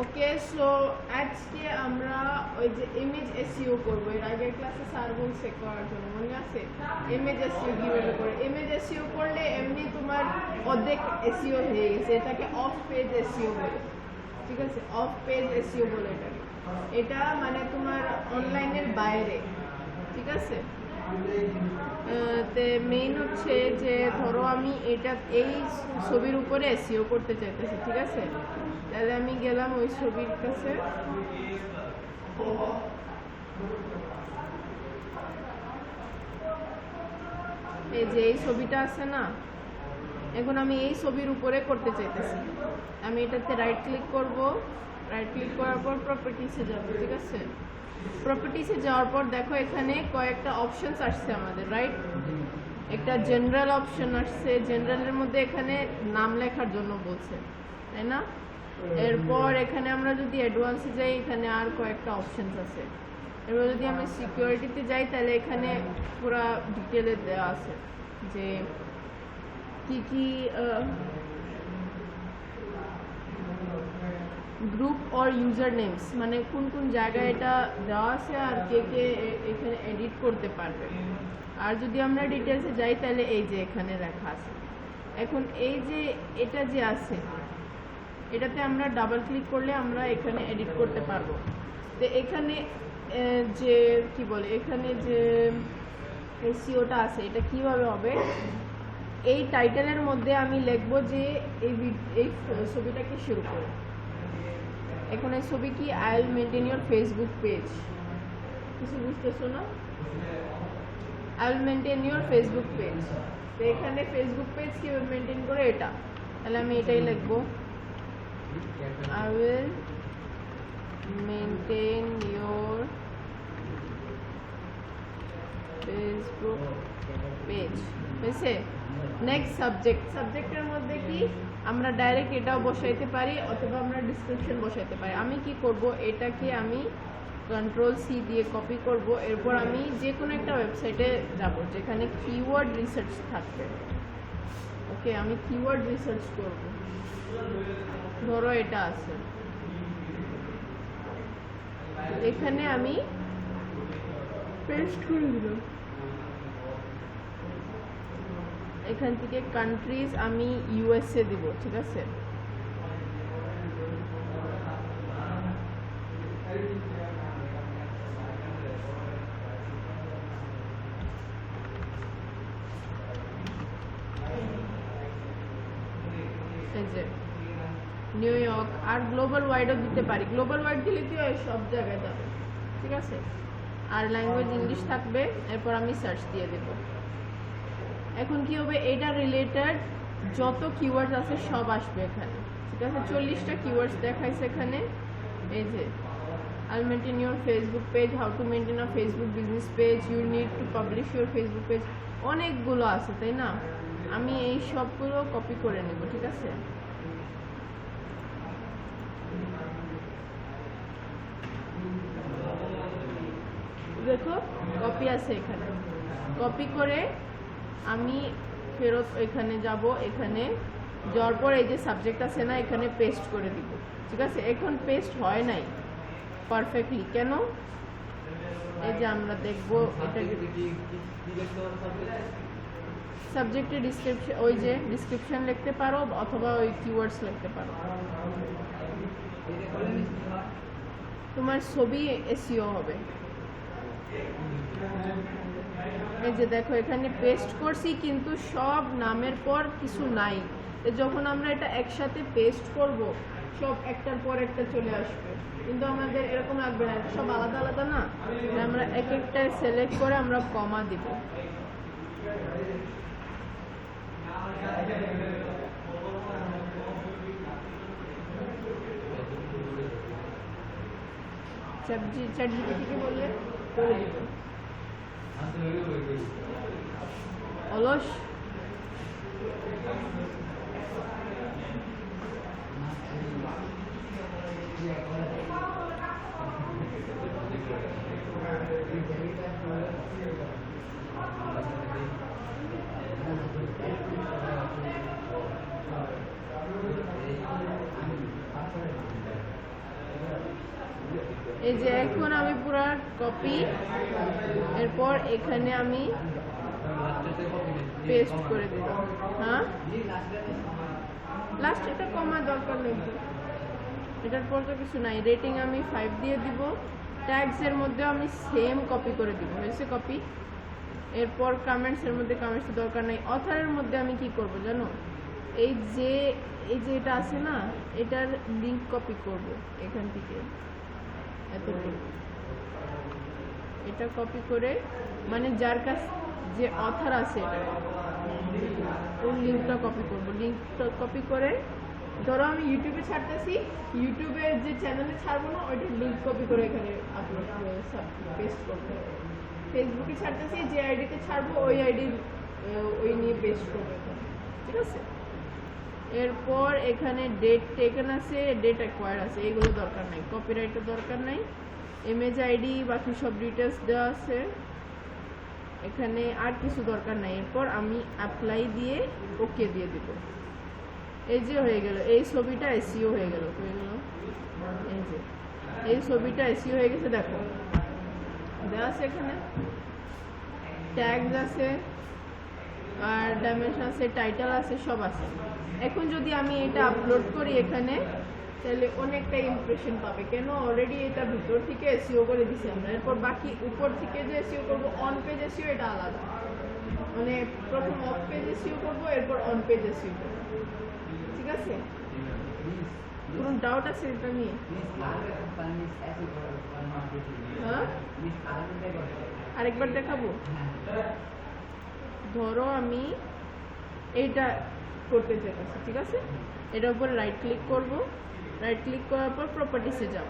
Okay so আজকে আমরা ওই যে ইমেজ এসইও করব। এর আগের ক্লাসে স্যার বলছে করার জন্য, মনে আছে? ইমেজ এসইও কীভাবে করে? ইমেজ এসইও করলে এমনি তোমার অর্ধেক এসইও হয়ে গেছে। এটাকে অফ পেজ এসইও বলে। ঠিক আছে? অফ পেজ এসইও বলে এটাকে। এটা মানে তোমার অনলাইনের বাইরে। ঠিক আছে? তে মেইন হচ্ছে যে ধরো আমি এটা, এই ছবির উপরে এসিও করতে চাইতেছি, ঠিক আছে? তাহলে আমি গেলাম ওই ছবির কাছে। এই যে এই ছবিটা আছে না, এখন আমি এই ছবির উপরে করতে চাইতেছি। আমি এটাতে রাইট ক্লিক করব। রাইট ক্লিক করার পর প্রপার্টিসে যাব, ঠিক আছে? প্রপার্টিসে যাওয়ার পর দেখো এখানে কয়েকটা অপশনস আসছে আমাদের রাইট একটা জেনারেল অপশন আসছে জেনারেলের মধ্যে এখানে নাম লেখার জন্য বলছে, তাই না? এরপর এখানে আমরা যদি অ্যাডভান্সে যাই, এখানে আর কয়েকটা অপশনস আছে। এবার যদি আমি সিকিউরিটিতে যাই, তাহলে এখানে পুরো ডিটেলে দেওয়া আছে যে কি কি গ্রুপ অর ইউজার নেমস মানে কোন কোন জায়গায় এটা দেওয়া আছে আর কে কে এখানে এডিট করতে পারবে। আর যদি আমরা ডিটেলসে যাই, তাহলে এই যে এখানে লেখা আছে। এখন এই যে এটা যে আছে, এটাতে আমরা ডাবল ক্লিক করলে আমরা এখানে এডিট করতে পারব। তো এখানে যে, কি বলে, এখানে যে এসিওটা আছে, এটা কীভাবে হবে? এই টাইটেলের মধ্যে আমি লিখব যে এই এই ছবিটাকে শুরু করে এখন ছবি কি? I will maintain your Facebook page কিছু বুঝতেছো না? I will maintain your Facebook page তো এখানে ফেসবুক পেজ কীভাবে মেনটেন করে? এটা। তাহলে আমি এটাই লিখব। I will maintain your Facebook page হয়েছে? নেক্সট সাবজেক্ট সাবজেক্টের মধ্যে কি? আমরা ডাইরেক্ট এটাও বসাইতে পারি অথবা আমরা ডিসক্রিপশন বসাইতে পারি। আমি কি করব? এটাকে আমি কন্ট্রোল সি দিয়ে কপি করব। এরপর আমি যে কোনো একটা ওয়েবসাইটে যাব যেখানে কিওয়ার্ড রিসার্চ থাকবে। ওকে, আমি কিওয়ার্ড রিসার্চ করব। ধরো এটা আছে। এখানে আমি পেস্ট করে দিলাম। এখান থেকে কান্ট্রিজ আমি ইউএসএ দিব, ঠিক আছে? নিউ ইয়র্ক আর গ্লোবাল ওয়াইডও দিতে পারি। গ্লোবাল ওয়াইড দিলে কি হয়? সব জায়গায় যাবে, ঠিক আছে? আর ল্যাঙ্গুয়েজ ইংলিশ থাকবে, এরপর আমি সার্চ দিয়ে দেব। এখন কি হবে? এটা রিলেটেড যত কিওয়ার্ডস আছে সব আসবে এখানে। ঠিক আছে? চল্লিশটা কিওয়ার্ডস দেখাইছে এখানে। এই যে I'll maintain your Facebook page, how to maintain a Facebook business page, you need to publish your Facebook page অনেকগুলো আছে তাই না? আমি এই সবগুলো কপি করে নেব ঠিক আছে? দেখো কপি আছে এখানে। কপি করে আমি ফেরত এখানে যাব, এখানে যাওয়ার পর এই যে সাবজেক্ট আছে না, এখানে পেস্ট করে দিব। ঠিক আছে? এখন পেস্ট হয় নাই। পারফেক্টলি কেন? এই যে আমরা দেখব এটাকে সাবজেক্টে ডিসক্রিপশন ওই যে ডিসক্রিপশন লিখতে পারো অথবা ওই কিওয়ার্ডস লিখতে পারো। তোমার ছবি এসিও হবে। এই যে দেখো, এখানে পেস্ট করছি, কিন্তু সব নামের পর কিছু নাই। যখন আমরা এটা একসাথে পেস্ট করব, সব একটার পর একটা চলে আসবে। কিন্তু আমাদের এরকম লাগবে না, সব আলাদা আলাদা না? আমরা এক একটা সিলেক্ট করে আমরা কমা দিব। চ্যাট জিপিটিকে বললে করে দিবে Oloş. এই যে এখন আমি পুরো কপি এরপর এখানে আমি পেস্ট করে দেব। হ্যাঁ? লাস্ট এটা কমা দরকার নেই এটার পর তো কিছু নাই। রেটিং আমি ফাইভ দিয়ে দিব। ট্যাগস এর মধ্যে আমি সেম কপি করে দিব। হয়েছে কপি এরপর কমেন্টস এর মধ্যে কমেন্টস দরকার নেই। অথারের মধ্যে আমি কি করব জানো? এই যে এই যে এটা আছে না, এটার লিঙ্ক কপি করব এখান থেকে। এটা কপি করে মানে যার কাছ যে অথার আছে এটা ওর লিঙ্কটা কপি করব। লিঙ্কটা কপি করে, ধরো আমি ইউটিউবে ছাড়তেছি ইউটিউবে যে চ্যানেলে ছাড়বো না ওইটার লিঙ্ক কপি করে এখানে আপলোড পেস্ট করতে ফেসবুকে ছাড়তেছি, যে আইডিতে ছাড়বো, ওই আইডি ওই নিয়ে পেস্ট করব ঠিক আছে? এরপর এখানে ডেট টেকেন আছে ডেট অ্যাকোয়ার আছে, এগুলো দরকার নাই কপিরাইটের দরকার নাই। ইমেজ আইডি বাকি সব ডিটেলস দেওয়া আছে। এখানে আর কিছু দরকার নাই, এরপর আমি অ্যাপ্লাই দিয়ে ওকে দিয়ে দিব। এই যে হয়ে গেল, এই ছবিটা এসিও হয়ে গেল হয়ে গেল এই যে, এই ছবিটা এসিও হয়ে গেছে, দেখো। দেওয়া আছে এখানে। ট্যাগস আছে। ডাইমেনশন আছে টাইটেল আছে, সব আছে। এখন যদি আমি এটা আপলোড করি এখানে, তাহলে অনেকটা ইমপ্রেশন পাবে। কেন? অলরেডি এটা ভিতর থেকে এসিও করে দিছি আমরা। এরপর বাকি উপর থেকে যে এসিও করব অন পেজ এসিও এটা আলাদা। মানে প্রথম অফ পেজ এসিও করব, এরপর অন পেজ এসিও করব। ঠিক আছে? কোনো ডাউট আছে এটা নিয়ে? হ্যাঁ? আরেকবার দেখাবো? ধরো আমি এইটা করতে চাইতেছি, ঠিক আছে? এটার উপরে রাইট ক্লিক করব। রাইট ক্লিক করার পর প্রপার্টিসে যাব।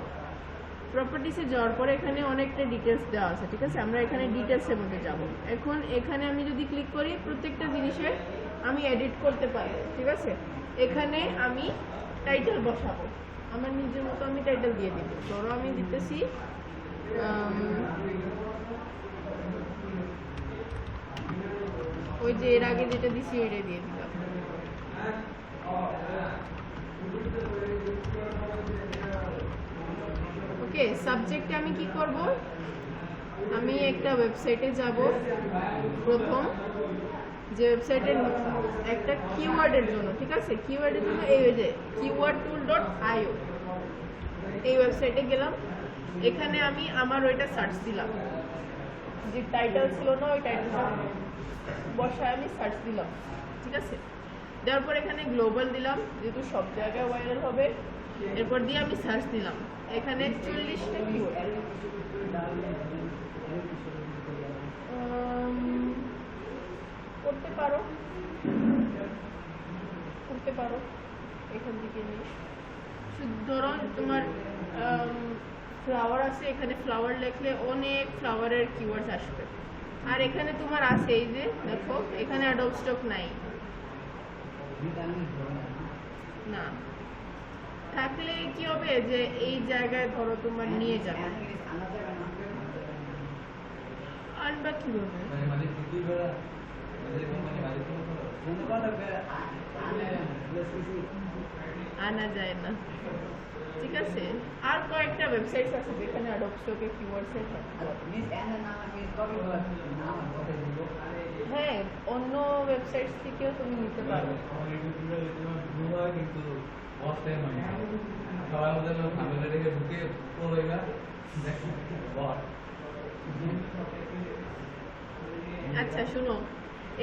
প্রপার্টিসে যাওয়ার পর এখানে অনেকটা ডিটেলস দেওয়া আছে, ঠিক আছে? আমরা এখানে ডিটেলসের মধ্যে যাব। এখন এখানে আমি যদি ক্লিক করি, প্রত্যেকটা জিনিসে আমি এডিট করতে পারব ঠিক আছে? এখানে আমি টাইটেল বসাবো। আমার নিজের মতো আমি টাইটেল দিয়ে দিব। ধরো আমি দিতেছি ওই যে এর আগে যেটা দিছি ওইটাই দিয়ে দিলাম ওকে, সাবজেক্টে আমি কি করব? আমি একটা ওয়েবসাইটে যাব, প্রথম। যে ওয়েবসাইটের একটা কিওয়ার্ডের জন্য, ঠিক আছে? কিওয়ার্ডের জন্য এই যে কিওয়ার্ড টুল ডট আইও এই ওয়েবসাইটে গেলাম। এখানে আমি আমার ওইটা সার্চ দিলাম। যে টাইটেল ছিল না, ওই টাইটেলটা বসায় আমি সার্চ দিলাম, ঠিক আছে? দেওয়ার পর এখানে গ্লোবাল দিলাম, যেহেতু সব জায়গায় ভাইরাল হবে। এরপর দিয়ে আমি সার্চ দিলাম, এখানে চল্লিশটা কিওয়ার্ড করতে পারো। করতে পারো, এখান থেকে নিয়ে। ধরো তোমার ফ্লাওয়ার আছে, এখানে ফ্লাওয়ার লিখলে অনেক ফ্লাওয়ারের কিওয়ার্ডস আসবে। আর এখানে তোমার আছে, এই যে, দেখো, এখানে অ্যাডল্ট স্টক নাই। না। থাকলে কি হবে যে, এই জায়গায় ধরো তোমার নিয়ে যাবে। আনবা কীভাবে আনা যায় না। ঠিক আছে? আর কয়েকটা ওয়েবসাইট আছে যেখানে অ্যাডব স্টকে কিওয়ার্ডস থাকে হ্যাঁ অন্য ওয়েবসাইট থেকেও তুমি নিতে পারো। আচ্ছা শুনো।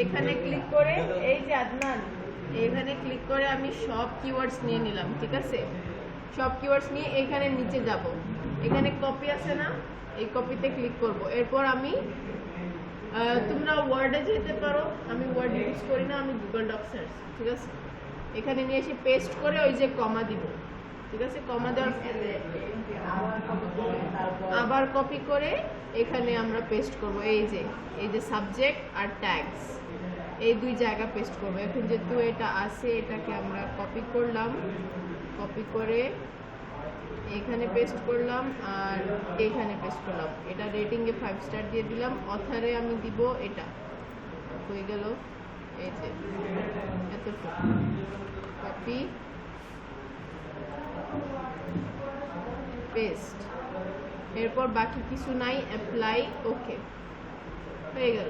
এখানে ক্লিক করে এই যে আদনান এখানে ক্লিক করে আমি সব কিওয়ার্ডস নিয়ে নিলাম ঠিক আছে? সব কিওয়ার্ডস নিয়ে এখানে নিচে যাব। এখানে কপি আছে না? এই কপিতে ক্লিক করব। এরপর আমি তোমরা ওয়ার্ডে যেতে পারো। আমি ওয়ার্ড ইউজ করি না আমি গুগল ডক সার্চ ঠিক আছে? এখানে নিয়ে এসে পেস্ট করে ওই যে কমা দিব। ঠিক আছে? কমা দেওয়ার আবার কপি করে এখানে আমরা পেস্ট করব। এই যে এই যে সাবজেক্ট আর ট্যাগস এই দুই জায়গা পেস্ট করব। এখন যেহেতু এটা আছে, এটাকে আমরা কপি করলাম। কপি করে এখানে পেস্ট করলাম আর এখানে পেস্ট করলাম। এটা রেটিংয়ে ফাইভ স্টার দিয়ে দিলাম। অথারে আমি দিব এটা। হয়ে গেল। এই যে, এতটুকু। কপি পেস্ট এরপর বাকি কিছু নাই। অ্যাপ্লাই ওকে হয়ে গেল।